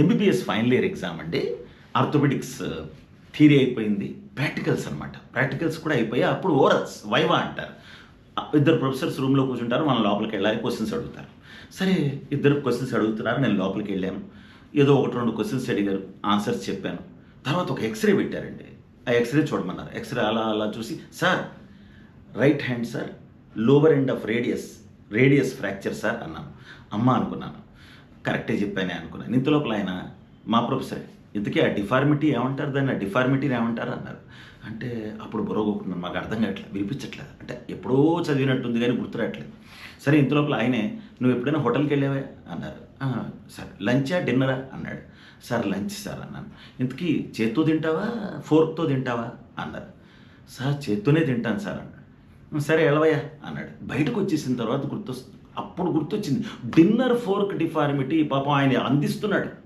MBBS final year exam అండి orthopaedics theory uh, అయిపోయింది practicals అనమాట ప్రాక్టికల్స్ కూడా అయిపోయి అప్పుడు ఓరల్స్ వైవా అంటారు. ఇద్దరు ప్రొఫెసర్స్ రూమ్లో కూర్చుంటారు మనం లోపలికి వెళ్ళాలి క్వశ్చన్స్ అడుగుతారు. సరే ఇద్దరు క్వశ్చన్స్ అడుగుతున్నారు నేను లోపలికి వెళ్ళాను. ఏదో ఒకటి రెండు క్వశ్చన్స్ అడిగారు ఆన్సర్స్ చెప్పాను. తర్వాత ఒక ఎక్స్రే పెట్టారండి. ఆ ఎక్స్రే చూడమన్నారు. ఎక్స్రే అలా అలా చూసి sir right hand sir lower end of radius radius fracture sir అన్నాను. అమ్మ అనుకున్నాను. కరెక్టే చెప్పానే అనుకున్నాను ఇంత లోపల ఆయన మా ప్రొఫెసర్ ఇంతకీ ఆ డిఫార్మిటీ ఏమంటారు దాన్ని? ఆ డిఫార్మిటీని ఏమంటారు? అన్నారు. అంటే అప్పుడు బుర్రగొక్కున్నాను మాకు అర్థం కావట్లేదు వినిపించట్లేదు. అంటే ఎప్పుడో చదివినట్టుంది కానీ గుర్తురావట్లేదు సరే ఇంత లోపల ఆయనే నువ్వు ఎప్పుడైనా హోటల్కి వెళ్ళావే? అన్నారు. సార్ లంచా డిన్నరా? అన్నాడు. సార్ లంచ్ సార్ అన్నాను. ఇంతకీ చేత్తో తింటావా? ఫోర్క్తో తింటావా? అన్నారు. సార్ చేత్తోనే తింటాను సార్ అన్నాడు. సరే ఎలవయ్యా అన్నాడు. బయటకు వచ్చేసిన తర్వాత గుర్తొస్తుంది. అప్పుడు గుర్తొచ్చింది. డిన్నర్ ఫోర్క్ డిఫార్మిటీ పాపం ఆయన అందిస్తున్నాడు.